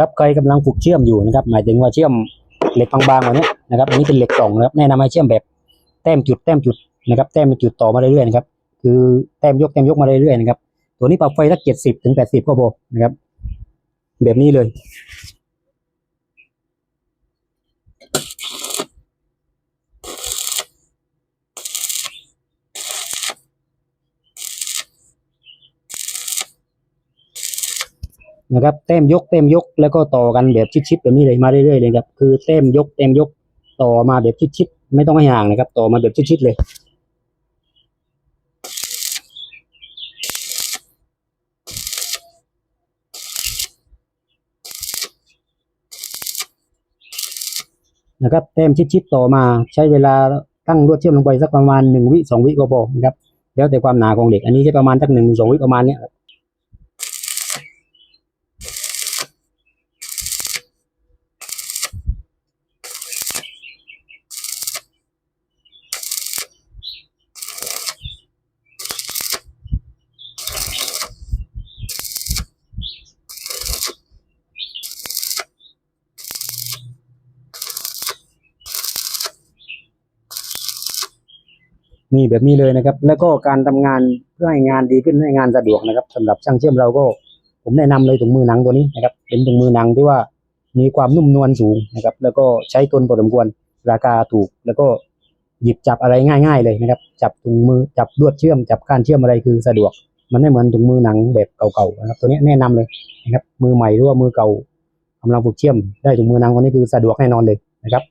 ครับใครกำลังฝึกเชื่อมอยู่นะครับ หมายถึงว่าเชื่อมเหล็กบางๆแบบนี้นะครับอันนี้เป็นเหล็กกล่องนะครับแนะนำให้เชื่อมแบบแต้มจุดแต้มจุดนะครับ แต้มเป็นจุดต่อมาเรื่อยๆนะครับ คือแต้มยกแต้มยกมาเรื่อยๆนะครับ ตัวนี้ปรับไฟสักเจ็ดสิบถึงแปดสิบก็พอนะครับ แบบนี้เลย นะครับเต้มยกเต้มยกแล้วก็ต่อกันแบบชิดๆแบบนี้เลยมาเรื่อยๆเลยครับคือเต้มยกเต้มยกต่อมาแบบชิดๆไม่ต้องให้ห่างนะครับ ต่อมาแบบชิดๆเลยนะครับเต้มชิดๆต่อมาใช้เวลาตั้งลวดเชื่อมลงไปสักประมาณหนึ่งวิสองวิก็พอนะครับแล้วแต่ความหนาของเหล็กอันนี้ใช้ประมาณสักหนึ่งสองวิประมาณเนี้ย นี่แบบนี้เลยนะครับ แล้วก็การทำงานเพื่อให้งานดีขึ้นให้งานสะดวกนะครับสำหรับช่างเชื่อมเราก็ ผมแนะนำเลยถุงมือหนังตัวนี้นะครับ เป็นถุงมือหนังที่ว่ามีความนุ่มนวลสูงนะครับ แล้วก็ใช้ทนพอสมควรราคาถูก แล้วก็หยิบจับอะไรง่าย ๆ เลยนะครับ จับถุงมือจับลวดเชื่อม จับการเชื่อมอะไรคือสะดวก มันไม่เหมือนถุงมือหนังแบบเก่าๆนะครับ ตัวนี้แนะนำเลยนะครับ มือใหม่หรือว่ามือเก่ากำลังฝึกเชื่อมได้ถุงมือหนังตัวนี้คือสะดวกแน่นอนเลยนะครับ